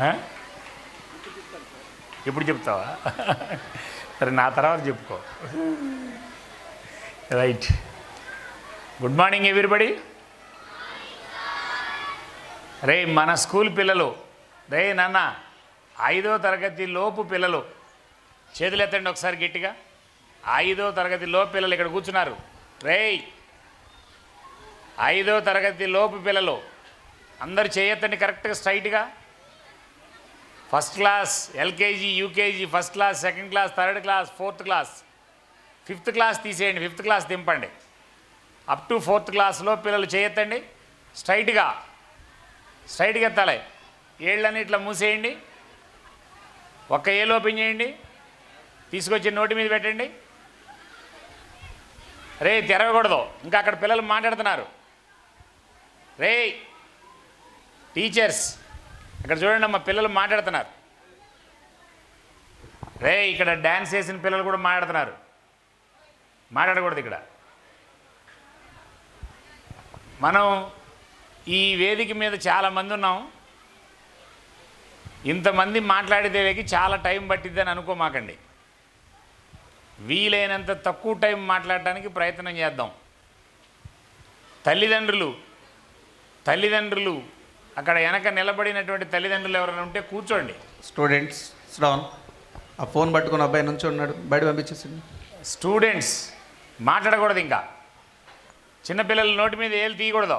ఎప్పుడు ఇప్పుడు చెప్తావా? సరే నా తర్వాత చెప్పుకో. రైట్. Good morning everybody. రే మన స్కూల్ పిల్లలు. రే నాన్న ఐదో తరగతి లోపు పిల్లలు. చేతులు ఎత్తండి ఒకసారి గట్టిగా. ఐదో తరగతి లోపు పిల్లలు ఇక్కడ కూర్చున్నారు. రేయ్ ఐదో తరగతి లోపు పిల్లలు. అందరు చేయొత్తండి కరెక్ట్గా స్ట్రైట్గా. First class LKG UKG first class second class third class fourth class. Fifth class తీసేయండి ఫిఫ్త్ క్లాస్ దింపండి. అప్ టు ఫోర్త్ క్లాస్లో పిల్లలు చేయొద్దండి. స్ట్రైట్గా స్ట్రైట్గా ఎత్తాలి ఏళ్ళని ఇట్లా మూసేయండి. ఒక్క ఏళ్ళు ఓపెన్ చేయండి. తీసుకొచ్చి నోటి మీద పెట్టండి. రే తెరవకూడదు. ఇంకా అక్కడ పిల్లలు మాట్లాడుతున్నారు. రే టీచర్స్. ఇక్కడ చూడండి అమ్మ పిల్లలు మాట్లాడుతున్నారు. రే ఇక్కడ డ్యాన్స్ చేసిన పిల్లలు కూడా మాట్లాడుతున్నారు. మాట్లాడకూడదు ఇక్కడ. మనం ఈ వేదిక మీద చాలామంది ఉన్నాం. ఇంతమంది మాట్లాడేదేవికి చాలా టైం పట్టిద్దని అనుకోమాకండి. వీలైనంత తక్కువ టైం మాట్లాడటానికి ప్రయత్నం చేద్దాం. తల్లిదండ్రులు తల్లిదండ్రులు అక్కడ వెనక నిలబడినటువంటి తల్లిదండ్రులు ఎవరైనా ఉంటే కూర్చోండి. స్టూడెంట్స్ డౌన్ ఆ ఫోన్ పట్టుకున్న అబ్బాయి నుంచి ఉన్నాడు. బయట పంపించేసింది స్టూడెంట్స్ మాట్లాడకూడదు ఇంకా. చిన్నపిల్లల నోటి మీద ఏళ్ళు తీయకూడదు.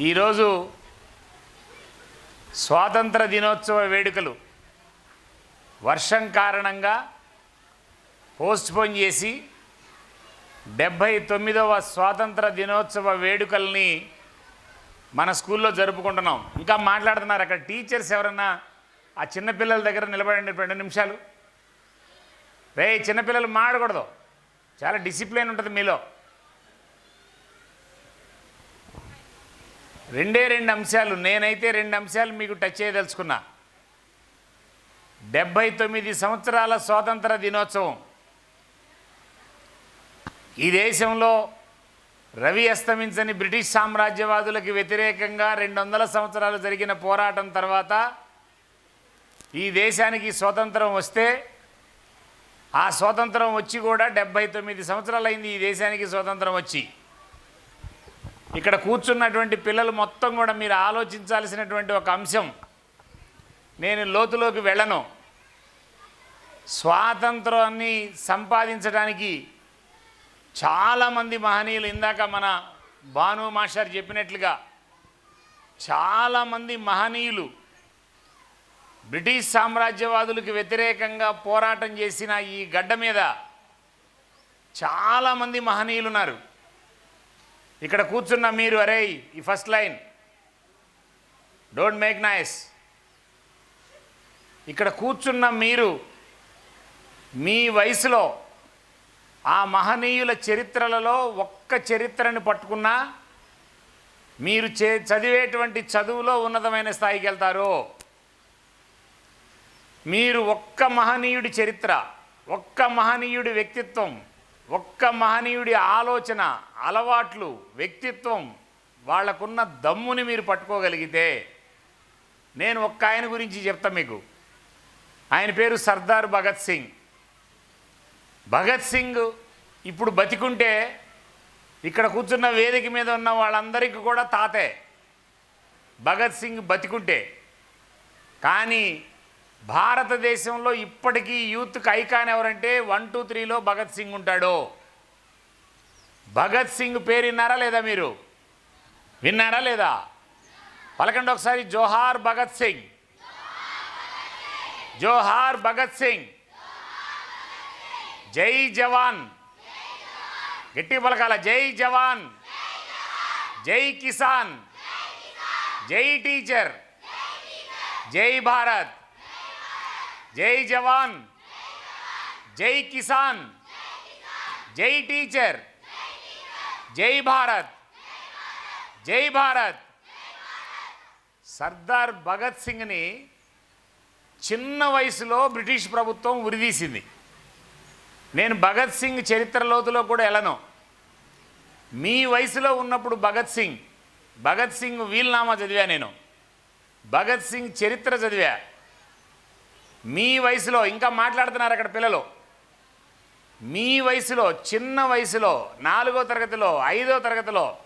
ఈరోజు స్వాతంత్ర దినోత్సవ వేడుకలు వర్షం కారణంగా పోస్ట్పోన్ చేసి డెబ్భై తొమ్మిదవ స్వాతంత్ర దినోత్సవ వేడుకల్ని మన స్కూల్లో జరుపుకుంటున్నాం. ఇంకా మాట్లాడుతున్నారు అక్కడ టీచర్స్ ఎవరన్నా? ఆ చిన్నపిల్లల దగ్గర నిలబడండి రెండు నిమిషాలు. రే చిన్నపిల్లలు మాడకూడదు. చాలా డిసిప్లిన్ ఉంటుంది మీలో. రెండే రెండు అంశాలు. నేనైతే రెండు అంశాలు మీకు టచ్ చేయదలుచుకున్నా. డెబ్భై తొమ్మిది సంవత్సరాల స్వాతంత్ర దినోత్సవం. ఈ దేశంలో రవి అస్తమించని బ్రిటిష్ సామ్రాజ్యవాదులకు వ్యతిరేకంగా రెండు వందల సంవత్సరాలు జరిగిన పోరాటం తర్వాత ఈ దేశానికి స్వతంత్రం వస్తే ఆ స్వాతంత్రం వచ్చి కూడా డెబ్భై తొమ్మిది సంవత్సరాలైంది ఈ దేశానికి స్వాతంత్రం వచ్చి. ఇక్కడ కూర్చున్నటువంటి పిల్లలు మొత్తం కూడా మీరు ఆలోచించాల్సినటువంటి ఒక అంశం. నేను లోతులోకి వెళ్ళను. స్వాతంత్రాన్ని సంపాదించడానికి చాలామంది మహనీయులు ఇందాక మన భాను మాస్టర్ చెప్పినట్లుగా చాలామంది మహనీయులు బ్రిటిష్ సామ్రాజ్యవాదులకు వ్యతిరేకంగా పోరాటం చేసిన ఈ గడ్డ మీద చాలామంది మహనీయులు ఉన్నారు. ఇక్కడ కూర్చున్న మీరు అరే ఈ first line. Don't make noise ఇక్కడ కూర్చున్న మీరు మీ వయసులో ఆ మహనీయుల చరిత్రలలో ఒక్క చరిత్రని పట్టుకున్నా మీరు చే చదివేటువంటి చదువులో ఉన్నతమైన స్థాయికి వెళ్తారు. మీరు ఒక్క మహనీయుడి చరిత్ర ఒక్క మహనీయుడి వ్యక్తిత్వం ఒక్క మహనీయుడి ఆలోచన అలవాట్లు వ్యక్తిత్వం వాళ్ళకున్న దమ్ముని మీరు పట్టుకోగలిగితే నేను ఒక్క ఆయన గురించి చెప్తా మీకు. ఆయన పేరు సర్దార్ భగత్ సింగ్. భగత్ సింగ్ ఇప్పుడు బతికుంటే ఇక్కడ కూర్చున్న వేదిక మీద ఉన్న వాళ్ళందరికీ కూడా తాతే. భగత్ సింగ్ బతికుంటే. కానీ భారతదేశంలో ఇప్పటికీ యూత్కి ఐకాన్ ఎవరంటే వన్ టూ త్రీలో భగత్ సింగ్ ఉంటాడు. భగత్ సింగ్ పేరు విన్నారా లేదా మీరు? విన్నారా లేదా? పలకండి ఒకసారి జోహార్ భగత్ సింగ్. జోహార్ భగత్ సింగ్. జై జవాన్. గట్టి పలకాల జై జవాన్. జై కిసాన్. జై టీచర్. జై భారత్. జై జవాన్. జై కిసాన్. జై టీచర్. జై భారత్. జై భారత్. సర్దార్ భగత్ సింగ్ని చిన్న వయసులో బ్రిటిష్ ప్రభుత్వం ఉరిదీసింది. నేను భగత్ సింగ్ చరిత్ర లోతులో కూడా వెళ్ళను మీ వయసులో ఉన్నప్పుడు భగత్ సింగ్ భగత్ సింగ్ వీల్నామా చదివా నేను. భగత్ సింగ్ చరిత్ర చదివా. మీ వయసులో ఇంకా మాట్లాడుతున్నారు అక్కడ పిల్లలు. మీ వయసులో చిన్న వయసులో నాలుగో తరగతిలో ఐదో తరగతిలో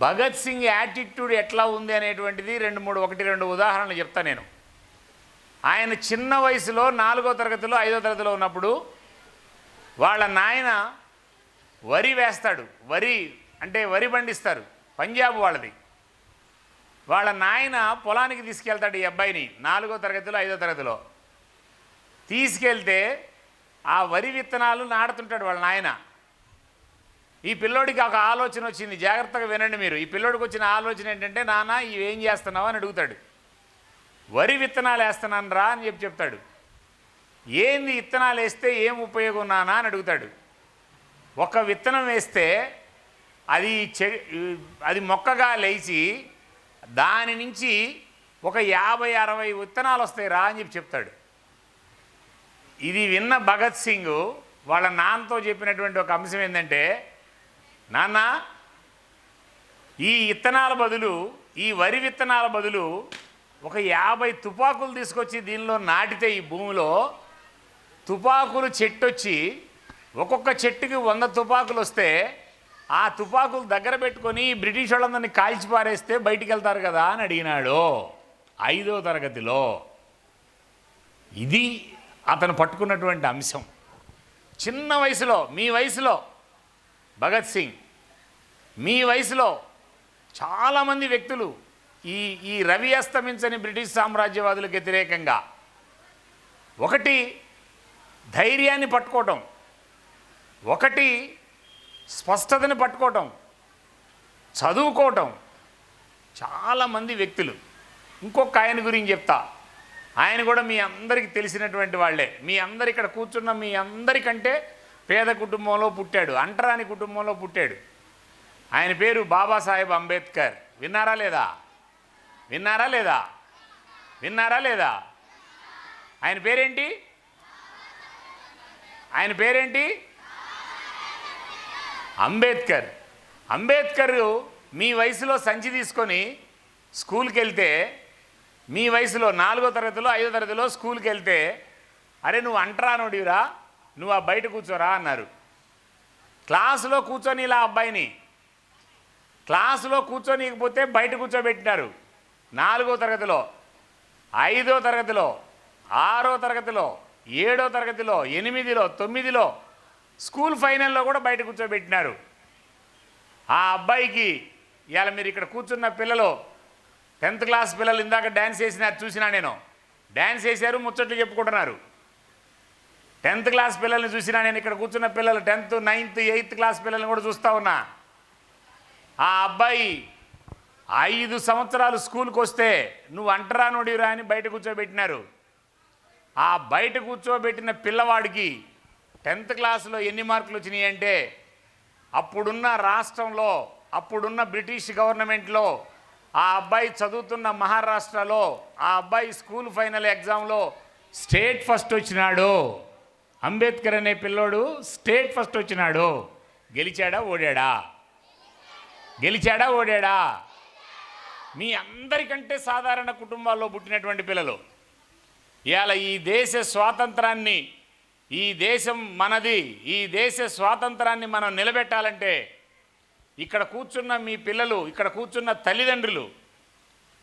భగత్ సింగ్ యాటిట్యూడ్ ఎట్లా ఉంది అనేటువంటిది రెండు మూడు ఒకటి రెండు ఉదాహరణలు చెప్తా నేను. ఆయన చిన్న వయసులో నాలుగో తరగతిలో ఐదో తరగతిలో ఉన్నప్పుడు వాళ్ళ నాయన వరి వేస్తాడు. వరి అంటే వరి పండిస్తారు. పంజాబ్ వాళ్ళది. వాళ్ళ నాయన పొలానికి తీసుకెళ్తాడు ఈ అబ్బాయిని. నాలుగో తరగతిలో ఐదో తరగతిలో. తీసుకెళ్తే ఆ వరి విత్తనాలు నాడుతుంటాడు వాళ్ళ నాయన. ఈ పిల్లోడికి ఒక ఆలోచన వచ్చింది. జాగ్రత్తగా వినండి మీరు. ఈ పిల్లోడికి వచ్చిన ఆలోచన ఏంటంటే నాన్న ఇవి ఏం చేస్తున్నావు? అని అడుగుతాడు. వరి విత్తనాలు వేస్తున్నాను రా అని చెప్పి చెప్తాడు. ఏంది విత్తనాలు వేస్తే ఏం ఉపయోగం నానా అని అడుగుతాడు. ఒక విత్తనం వేస్తే అది చె అది మొక్కగా లేచి దాని నుంచి ఒక యాభై అరవై విత్తనాలు వస్తాయి రా అని చెప్పి చెప్తాడు. ఇది విన్న భగత్ సింగ్ వాళ్ళ నాన్నతో చెప్పినటువంటి ఒక అంశం ఏంటంటే నాన్న ఈ విత్తనాల బదులు ఈ వరి విత్తనాల బదులు ఒక యాభై తుపాకులు తీసుకొచ్చి దీనిలో నాటితే ఈ భూమిలో తుపాకులు చెట్టు వచ్చి ఒక్కొక్క చెట్టుకి వంద తుపాకులు వస్తే ఆ తుపాకులు దగ్గర పెట్టుకొని బ్రిటిష్ వాళ్ళందరినీ కాల్చి పారేస్తే బయటికి వెళ్తారు కదా అని అడిగినాడు. ఐదో తరగతిలో. ఇది అతను పట్టుకున్నటువంటి అంశం. చిన్న వయసులో మీ వయసులో భగత్ సింగ్ మీ వయసులో చాలామంది వ్యక్తులు ఈ ఈ రవి అస్తమించని బ్రిటిష్ సామ్రాజ్యవాదులకు వ్యతిరేకంగా. ఒకటి ధైర్యాన్ని పట్టుకోవటం. ఒకటి స్పష్టతని పట్టుకోవటం. చదువుకోవటం. చాలామంది వ్యక్తులు. ఇంకొక ఆయన గురించి చెప్తా. ఆయన కూడా మీ అందరికీ తెలిసినటువంటి వాళ్ళే. మీ అందరు ఇక్కడ కూర్చున్న మీ అందరికంటే పేద కుటుంబంలో పుట్టాడు. అంటరాని కుటుంబంలో పుట్టాడు. ఆయన పేరు బాబాసాహెబ్ అంబేద్కర్. విన్నారా లేదా? విన్నారా లేదా? విన్నారా లేదా? ఆయన పేరేంటి? ఆయన పేరేంటి? అంబేద్కర్. అంబేద్కర్ మీ వయసులో సంచి తీసుకొని స్కూల్కి వెళ్తే మీ వయసులో నాలుగో తరగతిలో ఐదో తరగతిలో స్కూల్కి వెళ్తే అరే నువ్వు అంటరానోడివిరా నువ్వు ఆ బయట కూర్చోరా అన్నారు. క్లాసులో కూర్చొని ఇలా అబ్బాయిని. క్లాసులో కూర్చోనీకపోతే బయట కూర్చోబెట్టినారు. నాలుగో తరగతిలో ఐదో తరగతిలో ఆరో తరగతిలో ఏడో తరగతిలో ఎనిమిదిలో తొమ్మిదిలో స్కూల్ ఫైనల్లో కూడా బయట కూర్చోబెట్టినారు. ఆ అబ్బాయికి ఇవాళ మీరు ఇక్కడ కూర్చున్న పిల్లలు టెన్త్ క్లాస్ పిల్లలు ఇందాక డ్యాన్స్ చేసినారు చూసినా నేను. డ్యాన్స్ చేశారు ముచ్చట్లు చెప్పుకుంటున్నారు. టెన్త్ క్లాస్ పిల్లల్ని చూసినా నేను ఇక్కడ కూర్చున్న పిల్లలు టెన్త్ నైన్త్ ఎయిత్ క్లాస్ పిల్లల్ని కూడా చూస్తూ ఉన్నా. ఆ అబ్బాయి ఐదు సంవత్సరాలు స్కూల్కి వస్తే నువ్వు అంటరానుడిరా అని బయట కూర్చోబెట్టినారు. ఆ బయట కూర్చోబెట్టిన పిల్లవాడికి టెన్త్ క్లాస్లో ఎన్ని మార్కులు వచ్చినాయి అంటే అప్పుడున్న రాష్ట్రంలో అప్పుడున్న బ్రిటిష్ గవర్నమెంట్లో ఆ అబ్బాయి చదువుతున్న మహారాష్ట్రలో ఆ అబ్బాయి స్కూల్ ఫైనల్ ఎగ్జామ్లో స్టేట్ ఫస్ట్ వచ్చినాడు. అంబేద్కర్ అనే పిల్లోడు స్టేట్ ఫస్ట్ వచ్చినాడు. గెలిచాడా ఓడాడా? గెలిచాడా ఓడాడా? మీ అందరికంటే సాధారణ కుటుంబాల్లో పుట్టినటువంటి పిల్లలు. ఇవాళ ఈ దేశ స్వాతంత్రాన్ని ఈ దేశం మనది ఈ దేశ స్వాతంత్రాన్ని మనం నిలబెట్టాలంటే ఇక్కడ కూర్చున్న మీ పిల్లలు ఇక్కడ కూర్చున్న తల్లిదండ్రులు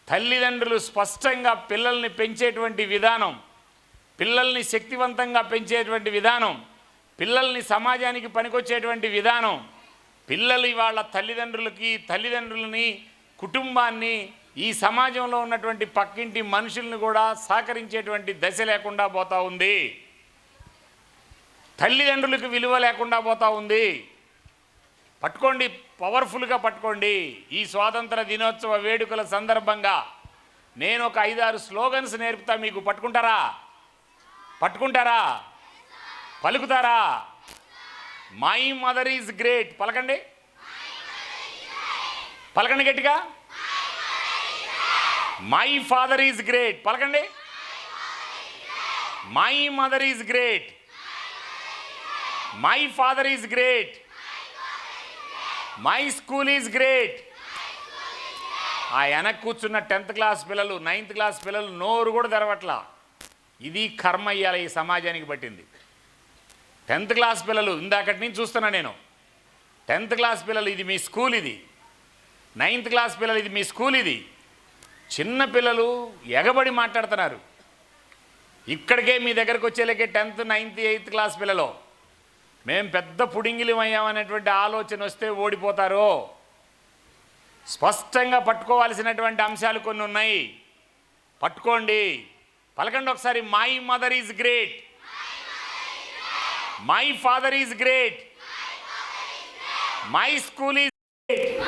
తల్లిదండ్రులు స్పష్టంగా పిల్లల్ని పెంచేటువంటి విధానం పిల్లల్ని శక్తివంతంగా పెంచేటువంటి విధానం పిల్లల్ని సమాజానికి పనికొచ్చేటువంటి విధానం పిల్లలు వాళ్ళ తల్లిదండ్రులకి తల్లిదండ్రులని కుటుంబాన్ని ఈ సమాజంలో ఉన్నటువంటి పక్కింటి మనుషుల్ని కూడా సహకరించేటువంటి దశ లేకుండా పోతా ఉంది. తల్లిదండ్రులకు విలువ లేకుండా పోతా ఉంది. పట్టుకోండి పవర్ఫుల్గా పట్టుకోండి. ఈ స్వాతంత్ర దినోత్సవ వేడుకల సందర్భంగా నేను ఒక ఐదారు స్లోగన్స్ నేర్పుతా మీకు పట్టుకుంటారా? పట్టుకుంటారా? పలుకుతారా? My mother is great. పలకండి. పలకండి గట్టిగా. మై ఫాదర్ ఈజ్ గ్రేట్ పలకండి. My mother is great my father is great my school is great ఆ వెనక్కి కూర్చున్న టెన్త్ క్లాస్ పిల్లలు నైన్త్ క్లాస్ పిల్లలు నోరు కూడా తెరవట్లా. ఇది కర్మ ఇయ్యాల ఈ సమాజానికి పట్టింది. టెన్త్ క్లాస్ పిల్లలు ఇందాకటి నుంచి చూస్తున్నా నేను. టెన్త్ క్లాస్ పిల్లలు ఇది మీ స్కూల్ ఇది. నైన్త్ క్లాస్ పిల్లలు ఇది మీ స్కూల్ ఇది. చిన్న పిల్లలు ఎగబడి మాట్లాడుతున్నారు. ఇక్కడికే మీ దగ్గరకు వచ్చేలాగే టెన్త్ నైన్త్ ఎయిత్ క్లాస్ పిల్లలు. మేము పెద్ద పుడింగిలి అయ్యామనేటువంటి ఆలోచన వస్తే ఓడిపోతారు. స్పష్టంగా పట్టుకోవాల్సినటువంటి అంశాలు కొన్ని ఉన్నాయి. పట్టుకోండి. పలకండి ఒకసారి. My mother is great. My father is great. My school is great.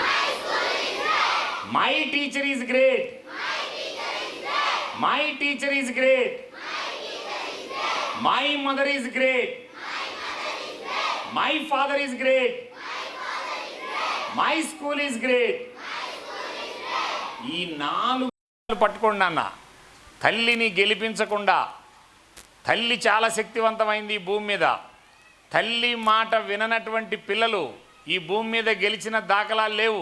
My teacher is great. My teacher is great my mother is great my father is great my school is great ఈ నాలుగు పట్టుకోండి అన్న తల్లిని గెలిపించకుండా తల్లి చాలా శక్తివంతమైంది ఈ భూమి మీద. తల్లి మాట విననటువంటి పిల్లలు ఈ భూమి మీద గెలిచిన దాఖలాలు లేవు.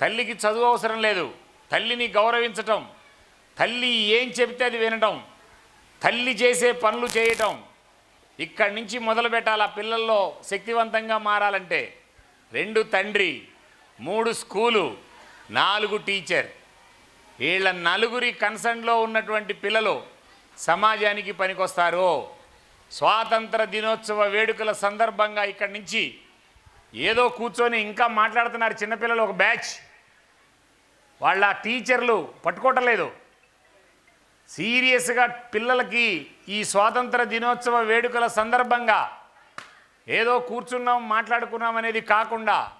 తల్లికి చదువు అవసరం లేదు. తల్లిని గౌరవించటం తల్లి ఏం చెబితే అది వినటం తల్లి చేసే పనులు చేయటం ఇక్కడి నుంచి మొదలు పెట్టాలి. ఆ పిల్లల్లో శక్తివంతంగా మారాలంటే రెండు తండ్రి మూడు స్కూలు నాలుగు టీచర్. వీళ్ళ నలుగురి కన్సర్న్లో ఉన్నటువంటి పిల్లలు సమాజానికి పనికొస్తారు? స్వాతంత్ర దినోత్సవ వేడుకల సందర్భంగా ఇక్కడి నుంచి ఏదో కూర్చొని ఇంకా మాట్లాడుతున్నారు చిన్నపిల్లలు ఒక బ్యాచ్. వాళ్ళ టీచర్లు పట్టుకోవటం లేదు. సీరియస్గా పిల్లలకి ఈ స్వాతంత్ర దినోత్సవ వేడుకల సందర్భంగా ఏదో కూర్చున్నాం మాట్లాడుకున్నాం అనేది కాకుండా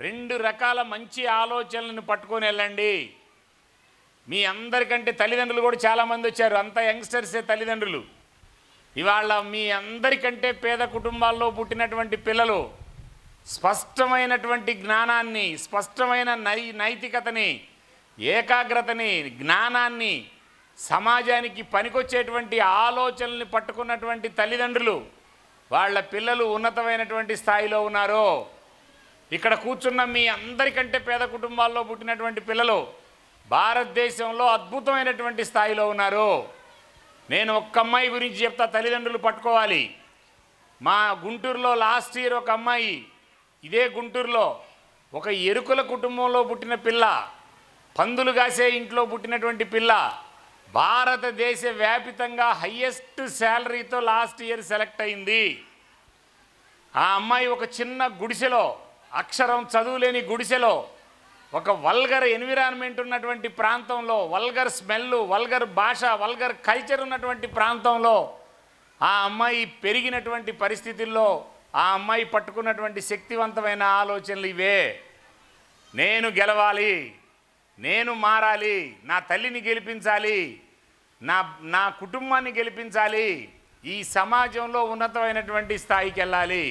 రెండు రకాల మంచి ఆలోచనలను పట్టుకొని వెళ్ళండి. మీ అందరికంటే తల్లిదండ్రులు కూడా చాలామంది వచ్చారు. అంత యంగ్స్టర్సే తల్లిదండ్రులు. ఇవాళ మీ అందరికంటే పేద కుటుంబాల్లో పుట్టినటువంటి పిల్లలు స్పష్టమైనటువంటి జ్ఞానాన్ని స్పష్టమైన నై నైతికతని ఏకాగ్రతని జ్ఞానాన్ని సమాజానికి పనికొచ్చేటువంటి ఆలోచనల్ని పట్టుకున్నటువంటి తల్లిదండ్రులు వాళ్ళ పిల్లలు ఉన్నతమైనటువంటి స్థాయిలో ఉన్నారు ఇక్కడ కూర్చున్న మీ అందరికంటే పేద కుటుంబాల్లో పుట్టినటువంటి పిల్లలు భారతదేశంలో అద్భుతమైనటువంటి స్థాయిలో ఉన్నారు నేను ఒక్క అమ్మాయి గురించి చెప్తా తల్లిదండ్రులు పట్టుకోవాలి. మా గుంటూరులో లాస్ట్ ఇయర్ ఒక అమ్మాయి ఇదే గుంటూరులో ఒక ఎరుకుల కుటుంబంలో పుట్టిన పిల్ల పందులు కాసే ఇంట్లో పుట్టినటువంటి పిల్ల భారతదేశ వ్యాపితంగా హయ్యెస్ట్ శాలరీతో లాస్ట్ ఇయర్ సెలెక్ట్ అయింది. ఆ అమ్మాయి ఒక చిన్న గుడిసెలో అక్షరం చదువులేని గుడిసెలో ఒక వల్గర్ ఎన్విరాన్మెంట్ ఉన్నటువంటి ప్రాంతంలో వల్గర్ స్మెల్ వల్గర్ భాష వల్గర్ కల్చర్ ఉన్నటువంటి ప్రాంతంలో ఆ అమ్మాయి పెరిగినటువంటి పరిస్థితుల్లో ఆ అమ్మాయి పట్టుకున్నటువంటి శక్తివంతమైన ఆలోచనలు ఇవే. నేను గెలవాలి నేను మారాలి నా తల్లిని గెలిపించాలి నా నా కుటుంబాన్ని గెలిపించాలి. ఈ సమాజంలో ఉన్నతమైనటువంటి స్థాయికి వెళ్ళాలి.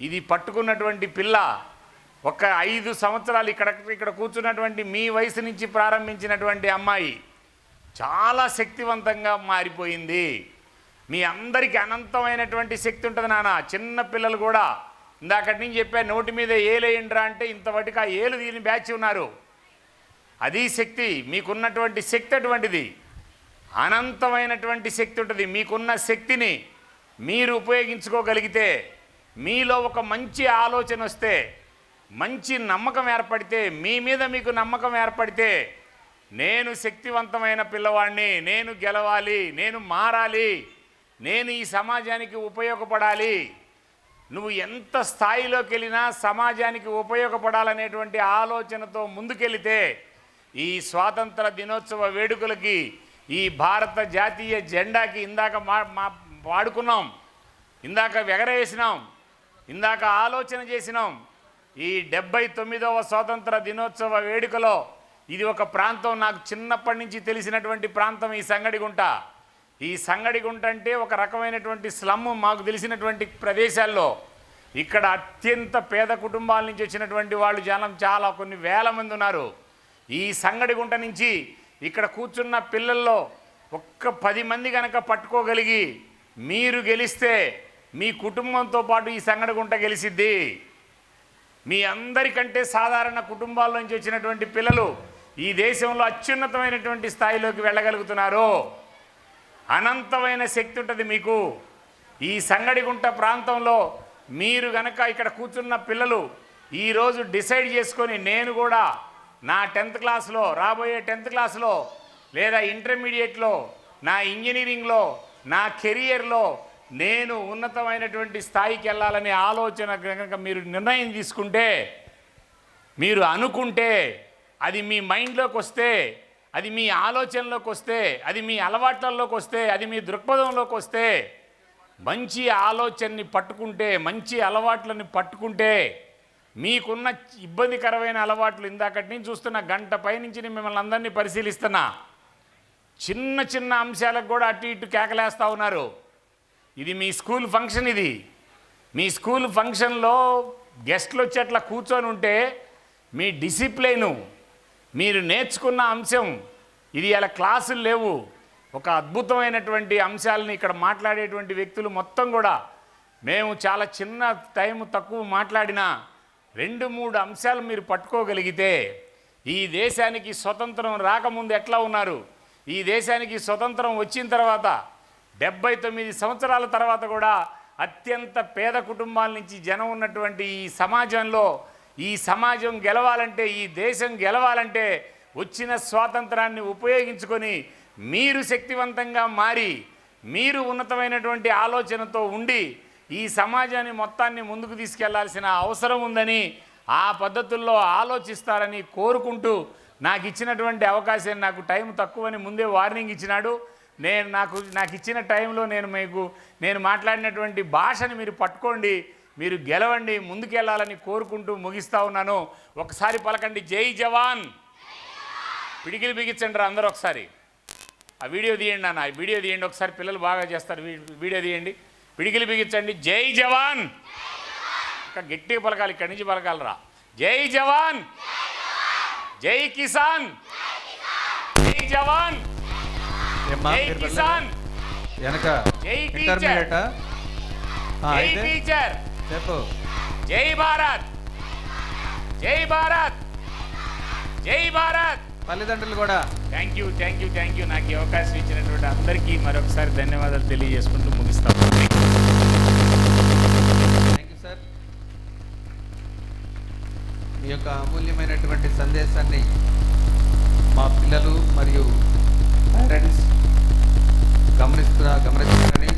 ఇది పట్టుకున్నటువంటి పిల్ల ఒక ఐదు సంవత్సరాలు ఇక్కడ ఇక్కడ కూర్చున్నటువంటి మీ వయసు నుంచి ప్రారంభించినటువంటి అమ్మాయి చాలా శక్తివంతంగా మారిపోయింది. మీ అందరికీ అనంతమైనటువంటి శక్తి ఉంటుంది నాన్న. చిన్న పిల్లలు కూడా ఇందాకటి నుంచి చెప్పా నోటి మీద ఏలేయండ్రా అంటే ఇంతవరకు ఆ ఏలు దీని బ్యాచ్ ఉన్నారు. అది శక్తి మీకున్నటువంటి శక్తి అటువంటిది. అనంతమైనటువంటి శక్తి ఉంటుంది. మీకున్న శక్తిని మీరు ఉపయోగించుకోగలిగితే మీలో ఒక మంచి ఆలోచన వస్తే మంచి నమ్మకం ఏర్పడితే మీ మీద మీకు నమ్మకం ఏర్పడితే నేను శక్తివంతమైన పిల్లవాడిని నేను గెలవాలి నేను మారాలి నేను ఈ సమాజానికి ఉపయోగపడాలి నువ్వు ఎంత స్థాయిలోకి వెళ్ళినా సమాజానికి ఉపయోగపడాలనేటువంటి ఆలోచనతో ముందుకెళితే ఈ స్వాతంత్ర దినోత్సవ వేడుకలకి ఈ భారత జాతీయ జెండాకి ఇందాక మా మా వాడుకున్నాం ఇందాక ఎగరేసినాం ఇందాక ఆలోచన చేసినాం. ఈ డెబ్బై తొమ్మిదవ స్వాతంత్ర దినోత్సవ వేడుకలో ఇది ఒక ప్రాంతం నాకు చిన్నప్పటి నుంచి తెలిసినటువంటి ప్రాంతం ఈ సంగడిగుంట. ఈ సంగడిగుంట అంటే ఒక రకమైనటువంటి స్లమ్ మాకు తెలిసినటువంటి ప్రదేశాల్లో. ఇక్కడ అత్యంత పేద కుటుంబాల నుంచి వచ్చినటువంటి వాళ్ళు జనం చాలా కొన్ని వేల మంది ఉన్నారు. ఈ సంగడిగుంట నుంచి ఇక్కడ కూర్చున్న పిల్లల్లో ఒక్క పది మంది కనుక పట్టుకోగలిగి మీరు గెలిస్తే మీ కుటుంబంతో పాటు ఈ సంగడిగుంట గెలిసిద్ది. మీ అందరికంటే సాధారణ కుటుంబాల నుంచి వచ్చినటువంటి పిల్లలు ఈ దేశంలో అత్యున్నతమైనటువంటి స్థాయిలోకి వెళ్ళగలుగుతున్నారు. అనంతమైన శక్తి ఉంటుంది మీకు. ఈ సంగడిగుంట ప్రాంతంలో మీరు గనక ఇక్కడ కూర్చున్న పిల్లలు ఈరోజు డిసైడ్ చేసుకొని నేను కూడా నా టెన్త్ క్లాస్లో రాబోయే టెన్త్ క్లాస్లో లేదా ఇంటర్మీడియట్లో నా ఇంజనీరింగ్లో నా కెరియర్లో నేను ఉన్నతమైనటువంటి స్థాయికి వెళ్ళాలనే ఆలోచన కనుక మీరు నిర్ణయం తీసుకుంటే మీరు అనుకుంటే అది మీ మైండ్లోకి వస్తే అది మీ ఆలోచనలోకి వస్తే అది మీ అలవాట్లలోకి వస్తే అది మీ దృక్పథంలోకి వస్తే మంచి ఆలోచనని పట్టుకుంటే మంచి అలవాట్లని పట్టుకుంటే మీకున్న ఇబ్బందికరమైన అలవాట్లు ఇందాకటి నుంచి చూస్తున్న గంట పైనుంచి నేను మిమ్మల్ని అందరినీ పరిశీలిస్తున్నా. చిన్న చిన్న అంశాలకు కూడా అటు ఇటు కేకలేస్తూ ఉన్నారు. ఇది మీ స్కూల్ ఫంక్షన్ ఇది. మీ స్కూల్ ఫంక్షన్లో గెస్ట్లు వచ్చి అట్లా కూర్చొని ఉంటే మీ డిసిప్లైను మీరు నేర్చుకున్న అంశం ఇది అలా క్లాసులు లేవు. ఒక అద్భుతమైనటువంటి అంశాలని ఇక్కడ మాట్లాడేటువంటి వ్యక్తులు మొత్తం కూడా మేము చాలా చిన్న టైం తక్కువ మాట్లాడినా రెండు మూడు అంశాలు మీరు పట్టుకోగలిగితే ఈ దేశానికి స్వతంత్రం రాకముందు ఎట్లా ఉన్నారు? ఈ దేశానికి స్వతంత్రం వచ్చిన తర్వాత డెబ్బై తొమ్మిది సంవత్సరాల తర్వాత కూడా అత్యంత పేద కుటుంబాల నుంచి జనం ఉన్నటువంటి ఈ సమాజంలో ఈ సమాజం గెలవాలంటే ఈ దేశం గెలవాలంటే వచ్చిన స్వాతంత్రాన్ని ఉపయోగించుకొని మీరు శక్తివంతంగా మారి మీరు ఉన్నతమైనటువంటి ఆలోచనతో ఉండి ఈ సమాజాన్ని మొత్తాన్ని ముందుకు తీసుకెళ్ళాల్సిన అవసరం ఉందని ఆ పద్ధతుల్లో ఆలోచిస్తారని కోరుకుంటూ నాకు ఇచ్చినటువంటి అవకాశం నాకు టైం తక్కువని ముందే వార్నింగ్ ఇచ్చినాడు. నేను నాకు నాకు ఇచ్చిన టైంలో నేను మీకు నేను మాట్లాడినటువంటి భాషని మీరు పట్టుకోండి మీరు గెలవండి ముందుకెళ్ళాలని కోరుకుంటూ ముగిస్తూ ఉన్నాను. ఒకసారి పలకండి జై జవాన్! పిడికిలు బిగించండి అందరూ ఒకసారి. ఆ వీడియో తీయండి అన్న వీడియో తీయండి ఒకసారి పిల్లలు బాగా చేస్తారు వీ- వీడియో తీయండి. పిడికిలు బిగించండి. జై జవాన్. ఇంకా గట్టిగా పలకాలి ఇక్కడి నుంచి పలకాలరా. జై జవాన్. జై కిసాన్. జై జవాన్. జై కిసాన్. వెనక జై టీచర్. జై టీచర్. చెప్పు. జై భారత్. జై భారత్. జై భారత్. తల్లిదండ్రులు కూడా. Thank you thank you thank you నాకు ఈ అవకాశం ఇచ్చినటువంటి అందరికీ మరొకసారి ధన్యవాదాలు తెలియజేసుకుంటూ ముగిస్తాను. థ్యాంక్ యూ సార్ మీ యొక్క అమూల్యమైనటువంటి సందేశాన్ని మా పిల్లలు మరియు పేరెంట్స్ గమనిస్తున్నా గమనిస్తారని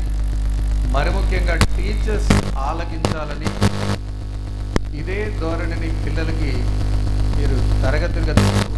మరి ముఖ్యంగా టీచర్స్ ఆలకించాలని ఇదే ధోరణిని పిల్లలకి మీరు తరగతి గదిలో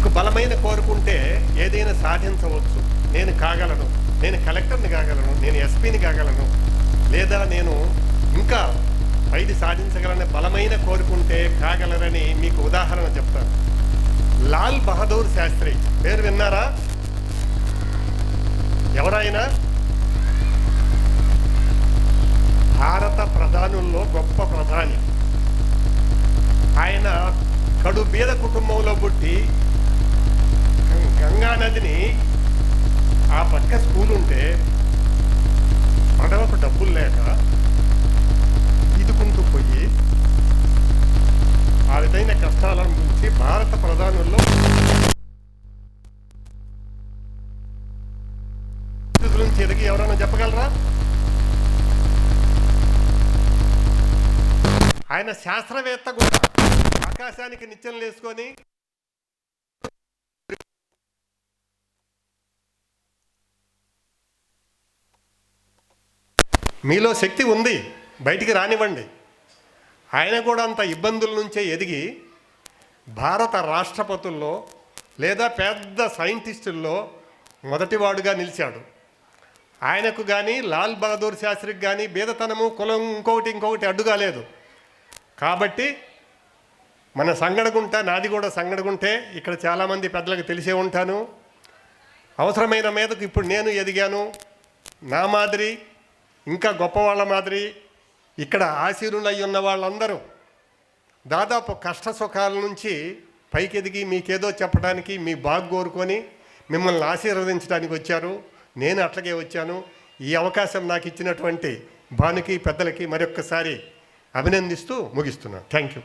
మీకు బలమైన కోరుకుంటే ఏదైనా సాధించవచ్చు. నేను కాగలను. నేను కలెక్టర్ని కాగలను. నేను ఎస్పీని కాగలను. లేదా నేను ఇంకా పైది సాధించగలనే బలమైన కోరుకుంటే కాగలరని మీకు ఉదాహరణ చెప్తాను. లాల్ బహదూర్ శాస్త్రి. పేరు విన్నారా? ఎవరైనా భారత ప్రధానుల్లో గొప్ప ప్రధాని. ఆయన కడు బీద కుటుంబంలో పుట్టి గంగా నదిని ఆ పక్క స్కూల్ ఉంటే పడవకు డబ్బులు లేక ఈదుకుంటూ పోయి ఆ విధమైన కష్టాలను గురించి భారత ప్రధానుల్లో గురించి ఎదిగి ఎవరైనా చెప్పగలరా? ఆయన శాస్త్రవేత్త కూడా ఆకాశానికి నిత్యం లేసుకొని మీలో శక్తి ఉంది బయటికి రానివ్వండి. ఆయన కూడా అంత ఇబ్బందుల నుంచే ఎదిగి భారత రాష్ట్రపతుల్లో లేదా పెద్ద సైంటిస్టుల్లో మొదటివాడుగా నిలిచాడు. ఆయనకు కానీ లాల్ బహదూర్ శాస్త్రికి కానీ బీదతనము కులం ఇంకొకటి ఇంకొకటి అడ్డుగా లేదు. కాబట్టి మన సంగడగుంట నాది కూడా సంగడగుంటే ఇక్కడ చాలామంది పెద్దలకు తెలిసే ఉంటాను. అవసరమైన మీదకు ఇప్పుడు నేను ఎదిగాను. నా మాదిరి ఇంకా గొప్పవాళ్ళ మాదిరి ఇక్కడ ఆశీరులై ఉన్న వాళ్ళందరూ దాదాపు కష్ట సుఖాల నుంచి పైకి ఎదిగి మీకేదో చెప్పడానికి మీ బాగు కోరుకొని మిమ్మల్ని ఆశీర్వదించడానికి వచ్చారు. నేను అట్లాగే వచ్చాను. ఈ అవకాశం నాకు ఇచ్చినటువంటి భానుకి పెద్దలకి మరొక్కసారి అభినందిస్తూ ముగిస్తున్నాను. Thank you